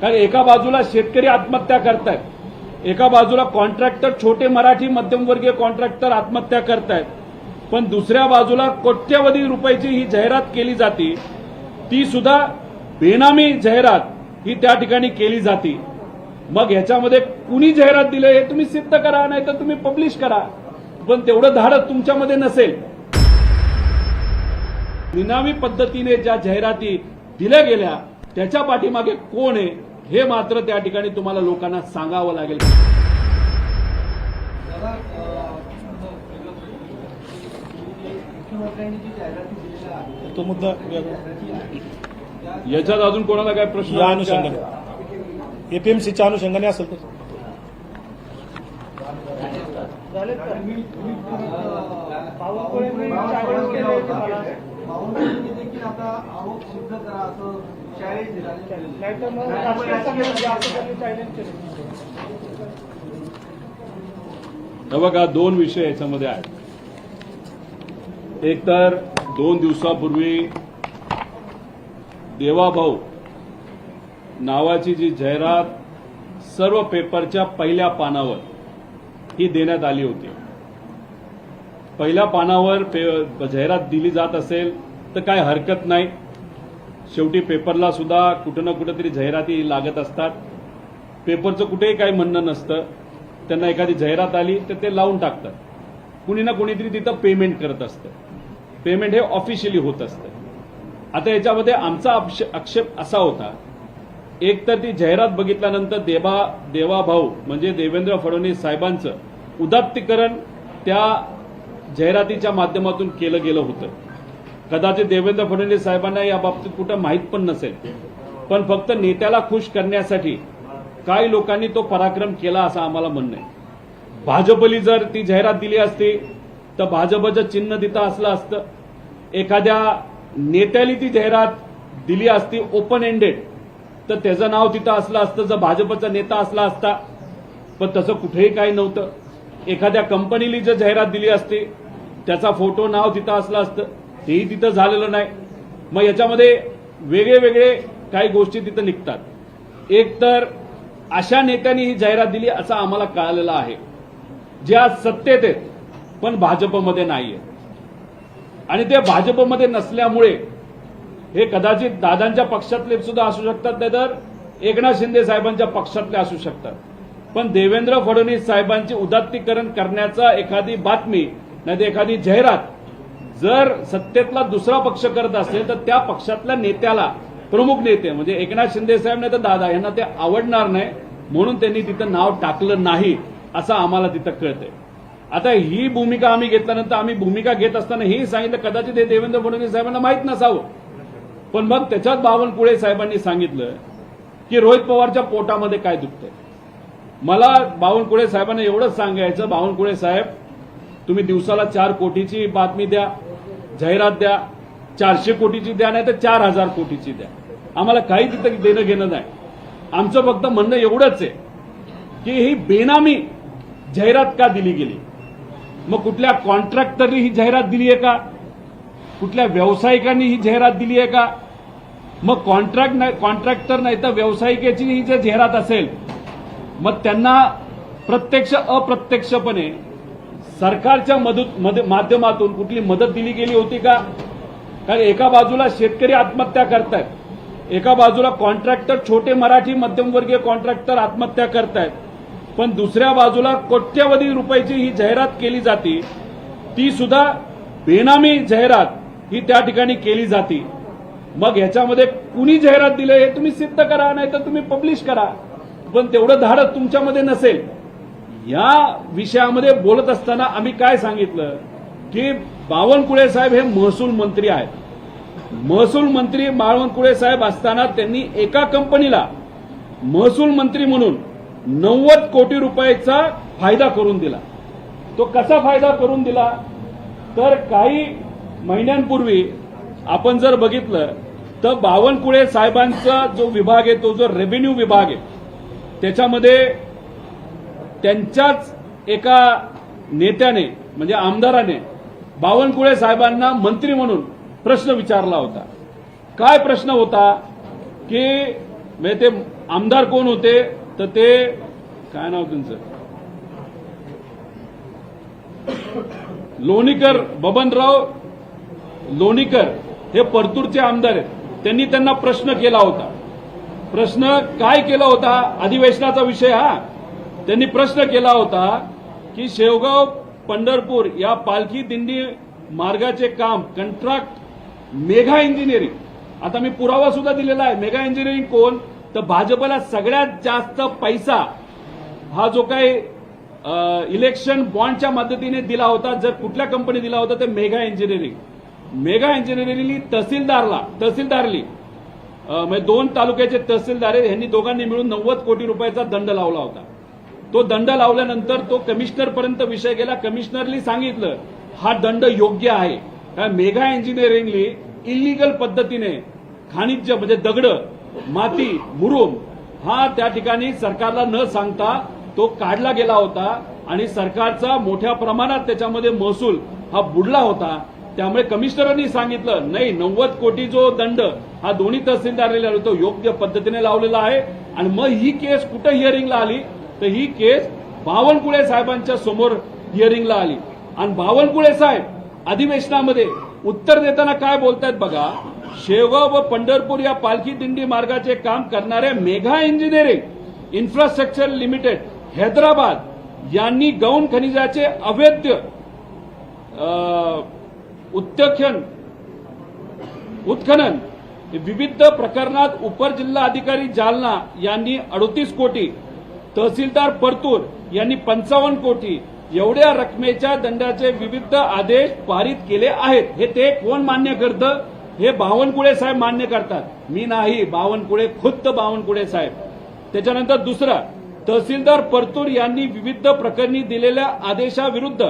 कारण एका बाजूला शेतकरी आत्महत्या करतायत. एका बाजूला कॉन्ट्रॅक्टर छोटे मराठी मध्यमवर्गीय कॉन्ट्रॅक्टर आत्महत्या करतायत. पण दुसऱ्या बाजूला कोट्यवधी रुपयाची ही जाहिरात केली जाते ती सुद्धा बेनामी जाहिरात ही त्या ठिकाणी केली जाते. मग ह्याच्यामध्ये कुणी जाहिरात दिलं? हे तुम्ही सिद्ध करा नाही तर तुम्ही पब्लिश करा. पण तेवढं धाडस तुमच्यामध्ये नसेल. निनामी पद्धतीने ज्या जाहिराती दिल्या गेल्या त्याच्या पाठीमागे कोण आहे? हे मात्र त्या ठिकाणी तुम्हाला लोकांना सांगावं लागेल. तो मुद्दा याच्यात अजून कोणाला काय प्रश्न या? अनुषंगाने. एपीएमसीच्या अनुषंगाने असेल तर देखील आता आरोप सिद्ध करा असं चॅलेंज दिला मग राष्ट्रीय सभेमध्ये असं त्यांनी चॅलेंज केलं बघा दोन विषय याच्यामध्ये आहेत. एक तर दोन दिवसापूर्वी देवाभाऊ नावाची जी जाहिरात सर्व पेपरच्या पहिल्या पानावर ही देण्यात आली होती. पहिल्या पानावर पे- जाहिरात दिली जात असेल तर काय हरकत नाही. शेवटी पेपरला सुद्धा कुठं ना कुठंतरी जाहिराती लागत असतात. पेपरचं कुठेही काही म्हणणं नसतं. त्यांना एखादी जाहिरात आली तर ते लावून टाकतात. कुणी ना कुणीतरी तिथं पेमेंट करत असतं. पेमेंट हे ऑफिशियली होत असतं. आता याच्यामध्ये आमचा आक्षेप असा होता. एक तर ती जाहिरात बघितल्यानंतर देवा देवाभाऊ म्हणजे देवेंद्र फडणवीस साहेबांचं उदात्तीकरण त्या जाहिरातीच्या माध्यमातून केलं गेलं होतं. कदाचित देवेंद्र फडणवीस साहेबांना या बाबतीत कुठं माहीत पण नसेल. पण फक्त नेत्याला खुश करण्यासाठी काही लोकांनी तो पराक्रम केला असं आम्हाला म्हणणं आहे. भाजपली जर ती जाहिरात दिली असती तर भाजपचं चिन्ह तिथं असलं असतं. एखाद्या नेत्याली ती जाहिरात दिली असती ओपन एंडेड तर त्याचं नाव तिथं असलं असतं जर भाजपचा नेता असला असता. पण तसं कुठेही काही नव्हतं. एखाद्या कंपनीली जर जाहिरात दिली असती त्याचा फोटो नाव तिथं असलं असतं. तेही तिथं झालेलं नाही. मग याच्यामध्ये वेगळे वेगळे काही गोष्टी तिथं निघतात. एक तर अशा नेत्यांनी ही जाहिरात दिली असं आम्हाला कळालेलं आहे. जे आज सत्तेत आहेत पण भाजपमध्ये नाहीये आणि ते भाजपमध्ये नसल्यामुळे हे कदाचित दादांच्या पक्षातले सुद्धा असू शकतात नाही तर एकनाथ शिंदे साहेबांच्या पक्षातले असू शकतात. पण देवेंद्र फडणवीस साहेबांचे उदात्तीकरण करण्याचा एखादी बातमी नाही तर एखादी जाहिरात जर सत्तेतला दुसरा पक्ष करत असेल तर त्या पक्षातल्या नेत्याला प्रमुख नेते म्हणजे एकनाथ शिंदे साहेब नाही तर दादा यांना ते आवडणार नाही म्हणून त्यांनी तिथं नाव टाकलं नाही असं आम्हाला तिथं कळतंय. आता ही भूमिका आम्ही घेतल्यानंतर आम्ही भूमिका घेत असताना हेही सांगितलं कदाचित हे देवेंद्र फडणवीस साहेबांना माहीत नसावं. पण मग त्याच्यात बावनकुळे साहेबांनी सांगितलं की रोहित पवारच्या पोटामध्ये काय दुखतंय. मला बावनकुळे साहेबांना एवढंच सांगायचं बावनकुळे साहेब तुम्ही दिवसाला चार कोटीची बातमी द्या जाहिरात द्या चारशे कोटीची द्या नाही तर चार हजार कोटीची द्या. आम्हाला काही तिथं देणं घेणं नाही. आमचं फक्त म्हणणं एवढंच आहे की ही बेनामी जाहिरात का दिली गेली? मग कुठल्या कॉन्ट्रॅक्टरनी ही जाहिरात दिली आहे का? कुठल्या व्यावसायिकांनी ही जाहिरात दिली आहे का? मग कॉन्ट्रॅक्ट नाही कॉन्ट्रॅक्टर नाही तर व्यावसायिकाची ही जर जाहिरात असेल मग त्यांना प्रत्यक्ष अप्रत्यक्षपणे सरकारच्या मदत माध्यमातून कुठली मदत दिली गेली होती का? कारण एका बाजूला शेतकरी आत्महत्या करतायत. एका बाजूला कॉन्ट्रॅक्टर छोटे मराठी मध्यमवर्गीय कॉन्ट्रॅक्टर आत्महत्या करतायत. पण दुसऱ्या बाजूला कोट्यवधी रुपयाची ही जाहिरात केली जाते. ती सुद्धा बेनामी जाहिरात ही त्या ठिकाणी केली जाते. मग ह्याच्यामध्ये कुणी जाहिरात दिलं? हे तुम्ही सिद्ध करा नाही तर तुम्ही पब्लिश करा. पण तेवढं धाडस तुमच्यामध्ये नसेल. या विषयामध्ये बोलत असताना आम्ही काय सांगितलं? की बावनकुळे साहेब हे महसूल मंत्री आहेत. महसूल मंत्री बावनकुळे साहेब असताना त्यांनी एका कंपनीला महसूल मंत्री म्हणून नव्वद कोटी रुपयाचा फायदा करून दिला. तो कसा फायदा करून दिला? तर काही महिन्यांपूर्वी आपण जर बघितलं तर बावनकुळे साहेबांचा जो विभाग आहे तो जो रेव्हेन्यू विभाग आहे त्याच्यामध्ये त्यांच्याच एका नेत्याने म्हणजे आमदाराने बावनकुळे साहेबांना मंत्री म्हणून प्रश्न विचारला होता. काय प्रश्न होता? की म्हणजे ते आमदार कोण होते? तर ते काय नाव तुमचं लोणीकर बबनराव लोणीकर हे परतूरचे आमदार आहेत. त्यांनी त्यांना प्रश्न केला होता. प्रश्न काय केला होता? अधिवेशनाचा विषय हा. त्यांनी प्रश्न केला होता की शेवगाव पंढरपूर या पालखी दिंडी मार्गाचे काम कंट्राक्ट मेगा इंजिनिअरिंग आता मी पुरावा सुद्धा दिलेला आहे. मेगा इंजिनिअरिंग कोण? तर भाजपला सगळ्यात जास्त पैसा हा जो काही इलेक्शन बॉन्डच्या मदतीने दिला होता जर कुठल्या कंपनी दिला होता तर मेगा इंजिनिअरिंग मेगा इंजिनिअरिंगनी तहसीलदारला तहसीलदारली म्हणजे दोन तालुक्याचे तहसीलदार यांनी दोघांनी मिळून नव्वद कोटी रुपयाचा दंड लावला होता. तो दंड लावल्यानंतर तो कमिशनर पर्यंत विषय गेला. कमिशनरली सांगितलं हा दंड योग्य आहे. कारण मेगा इंजिनिअरिंगली इलिगल पद्धतीने खाणिज्य म्हणजे दगड माती मुरुम हा त्या ठिकाणी सरकारला न सांगता तो काढला गेला होता आणि सरकारचा मोठ्या प्रमाणात त्याच्यामध्ये महसूल हा बुडला होता. त्यामुळे कमिशनरांनी सांगितलं नाही नव्वद कोटी जो दंड हा दोन्ही तहसीलदार तो योग्य पद्धतीने लावलेला आहे. आणि मग ही केस कुठं हिअरिंगला आली? तर ही केस बावनकुळे साहेबांच्या समोर हिअरिंगला आली. आणि बावनकुळे साहेब अधिवेशनामध्ये उत्तर देताना काय बोलतायत बघा शेवगाव व पंढरपूर या पालखी दिंडी मार्गाचे काम करणाऱ्या Megha engineering infrastructure limited Hyderabad यांनी गौण खनिजाचे अवैध उत्तखन उत्खनन उत्खनन विविध प्रकरणात उपजिल्हा अधिकारी जालना यांनी अडतीस कोटी तहसीलदार परतूर यांनी पंचावन्न कोटी एवढ्या रकमेच्या दंडाचे विविध आदेश पारित केले आहेत. हे ते कोण मान्य करतं? हे बावनकुळे साहेब मान्य करतात. मी नाही बावनकुळे खुद्द बावनकुळे साहेब. त्याच्यानंतर दुसरा तहसीलदार परतूर यांनी विविध प्रकरणी दिलेल्या आदेशाविरुद्ध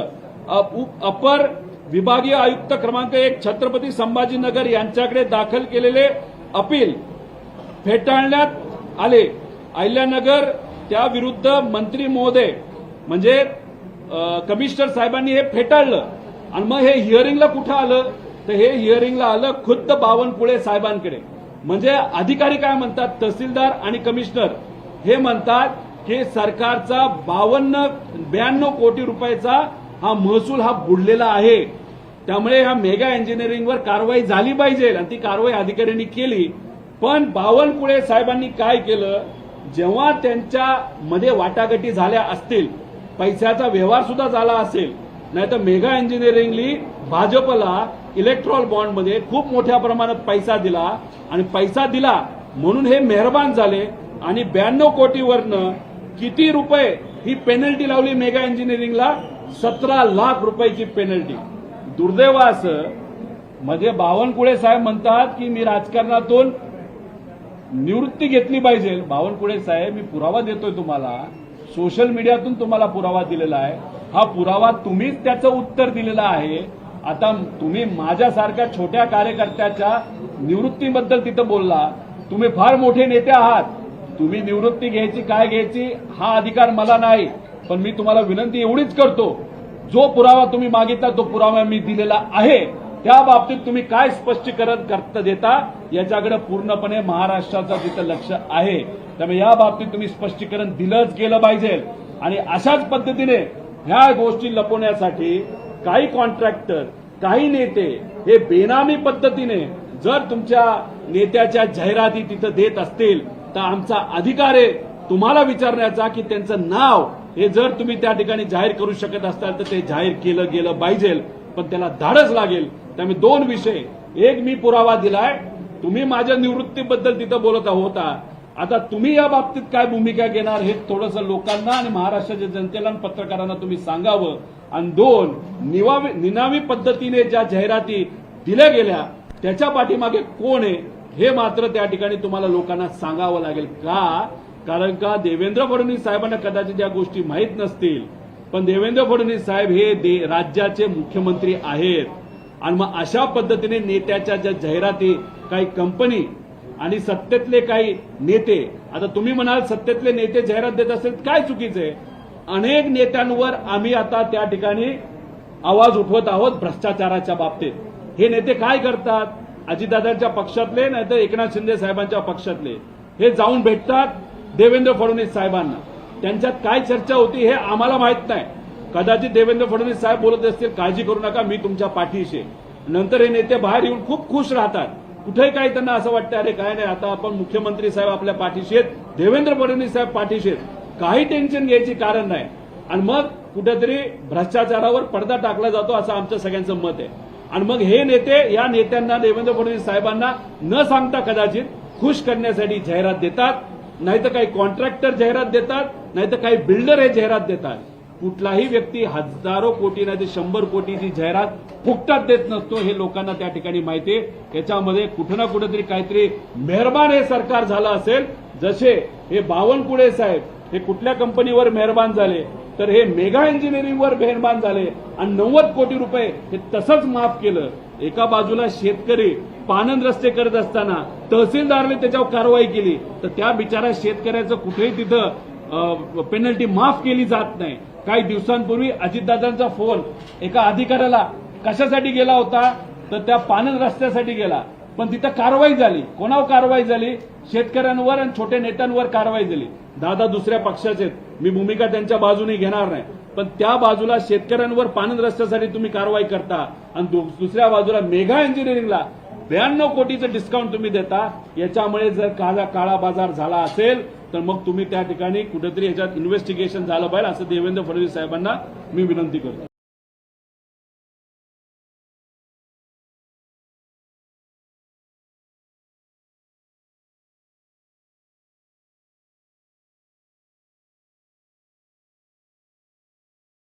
अपर विभागीय आयुक्त क्रमांक एक छत्रपती संभाजीनगर यांच्याकडे दाखल केलेले अपील फेटाळण्यात आले. अहिल्यानगर त्याविरुद्ध मंत्री महोदय म्हणजे कमिशनर साहेबांनी हे फेटाळलं. आणि मग हे हिअरिंगला कुठं आलं? तर हे हिअरिंगला आलं खुद्द बावनकुळे साहेबांकडे. म्हणजे अधिकारी काय म्हणतात? तहसीलदार आणि कमिशनर. हे म्हणतात की सरकारचा बावन्न ब्याण्णव कोटी रुपयाचा हा महसूल हा बुडलेला आहे. त्यामुळे ह्या मेगा इंजिनिअरिंगवर कारवाई झाली पाहिजे. आणि ती कारवाई अधिकाऱ्यांनी केली. पण बावनकुळे साहेबांनी काय केलं? जेव्हा त्यांच्या मध्ये वाटाघाटी झाल्या असतील पैशाचा व्यवहार सुद्धा झाला असेल नाही तर मेगा इंजिनिअरिंगली भाजपला इलेक्ट्रॉल बॉन्डमध्ये खूप मोठ्या प्रमाणात पैसा दिला आणि पैसा दिला म्हणून हे मेहरबान झाले आणि ब्याण्णव कोटीवरनं किती रुपये ही पेनल्टी लावली मेगा इंजिनिअरिंगला? सतरा लाख रुपयाची पेनल्टी दुर्दैव असं. मध्ये बावनकुळे साहेब म्हणतात की मी राजकारणातून निवृत्ती घेतली पाहिजे. बावनकुळे साहेब मी पुरावा देतोय तुम्हाला. सोशल मीडियातून तुम्हाला पुरावा दिलेला आहे. हा पुरावा तुम्हीच त्याचं उत्तर दिलेलं आहे. आता तुम्ही माझ्यासारख्या छोट्या कार्यकर्त्याच्या निवृत्तीबद्दल तिथं बोलला. तुम्ही फार मोठे नेते आहात. तुम्ही निवृत्ती घ्यायची काय घ्यायची हा अधिकार मला नाही. पण मी तुम्हाला विनंती एवढीच करतो. जो पुरावा तुम्ही मागितला तो पुरावा मी दिलेला आहे. त्या बाबतीत तुम्ही काय स्पष्टीकरण करता देता याच्याकडे पूर्णपणे महाराष्ट्राचं तिथं लक्ष आहे त्यामुळे या बाबतीत तुम्ही स्पष्टीकरण दिलंच गेलं पाहिजे. आणि अशाच पद्धतीने ह्या गोष्टी लपवण्यासाठी काही कॉन्ट्रॅक्टर काही नेते हे बेनामी पद्धतीने जर तुमच्या नेत्याच्या जाहिराती तिथं देत असतील तर आमचा अधिकार आहे तुम्हाला विचारण्याचा की त्यांचं नाव हे जर तुम्ही त्या ठिकाणी जाहीर करू शकत असाल तर ते जाहीर केलं गेलं पाहिजे. पण त्याला धाडच लागेल. त्यामुळे दोन विषय. एक मी पुरावा दिलाय तुम्ही माझ्या निवृत्तीबद्दल तिथं बोलत होता आता तुम्ही या बाबतीत काय भूमिका घेणार हे थोडंसं लोकांना आणि महाराष्ट्राच्या जनतेला आणि पत्रकारांना तुम्ही सांगावं. आणि दोन निवावी निनावी पद्धतीने ज्या जाहिराती दिल्या गेल्या त्याच्या पाठीमागे कोण आहे हे मात्र त्या ठिकाणी तुम्हाला लोकांना सांगावं लागेल का? कारण का देवेंद्र फडणवीस साहेबांना कदाचित या गोष्टी माहीत नसतील. पण देवेंद्र फडणवीस साहेब हे दे- राज्याचे मुख्यमंत्री आहेत. आणि मग अशा पद्धतीने नेत्याच्या ज्या जाहिराती काही कंपनी आणि सत्तेतले काही नेते आता तुम्ही म्हणाल सत्तेतले नेते जाहिरात देत असेल काय चुकीचं आहे? अनेक नेत्यांवर आम्ही आता त्या ठिकाणी आवाज उठवत आहोत भ्रष्टाचाराच्या बाबतीत. हे नेते काय करतात? अजितदादांच्या पक्षातले नाही तर एकनाथ शिंदे साहेबांच्या पक्षातले. हे जाऊन भेटतात देवेंद्र फडणवीस साहेबांना. त्यांच्यात काय चर्चा होती हे आम्हाला माहीत नाही. कदाचित देवेंद्र फडणवीस साहेब बोलत असतील काळजी करू नका मी तुमच्या पाठीशी नंतर हे नेते बाहेर येऊन खूप खुश राहतात. कुठेही काही त्यांना असं वाटतं अरे काय नाही आता आपण मुख्यमंत्री साहेब आपल्या पाठीशी आहेत देवेंद्र फडणवीस साहेब पाठीशी आहेत. काही टेन्शन घ्यायची कारण नाही. आणि मग कुठेतरी भ्रष्टाचारावर पडदा टाकला जातो असं आमचं सगळ्यांचं मत आहे. आणि मग हे नेते या नेत्यांना देवेंद्र फडणवीस साहेबांना न सांगता कदाचित खुश करण्यासाठी जाहिरात देतात. नाहीतर काही कॉन्ट्रॅक्टर जाहिरात देतात नाहीतर काही बिल्डर हे जाहिरात देतात. कुठलाही व्यक्ती हजारो कोटी नाही ते शंभर कोटीची जाहिरात फुकटात देत नसतो हे लोकांना त्या ठिकाणी माहिती आहे. याच्यामध्ये कुठं ना कुठेतरी काहीतरी मेहरबान हे सरकार झालं असेल. जसे हे बावनकुळे साहेब हे कुठल्या कंपनीवर मेहरबान झाले तर हे मेगा इंजिनिअरिंगवर मेहरबान झाले आणि नव्वद कोटी रुपये हे तसंच माफ केलं. एका बाजूला शेतकरी पानंद रस्ते करत असताना तहसीलदारने त्याच्यावर कारवाई केली तर त्या बिचारा शेतकऱ्याचं कुठेही तिथं पेनल्टी माफ केली जात नाही. काही दिवसांपूर्वी अजितदादांचा फोन एका अधिकाऱ्याला कशासाठी गेला होता? तर त्या पानन रस्त्यासाठी गेला. पण तिथं कारवाई झाली. कोणावर कारवाई झाली? शेतकऱ्यांवर आणि छोट्या नेत्यांवर कारवाई झाली. दादा दुसऱ्या पक्षाचे आहेत. मी भूमिका त्यांच्या बाजूने घेणार नाही. पण त्या बाजूला शेतकऱ्यांवर पानन रस्त्यासाठी तुम्ही कारवाई करता आणि दु- दुसऱ्या बाजूला मेघा इंजिनिअरिंगला ब्याण्णव कोटीचं डिस्काउंट तुम्ही देता. याच्यामुळे जर काळा काळा बाजार झाला असेल तर मग तुम्ही त्या ठिकाणी कुठेतरी याच्यात इन्व्हेस्टिगेशन झालं पाहिजे असं देवेंद्र फडणवीस साहेबांना मी विनंती करतो.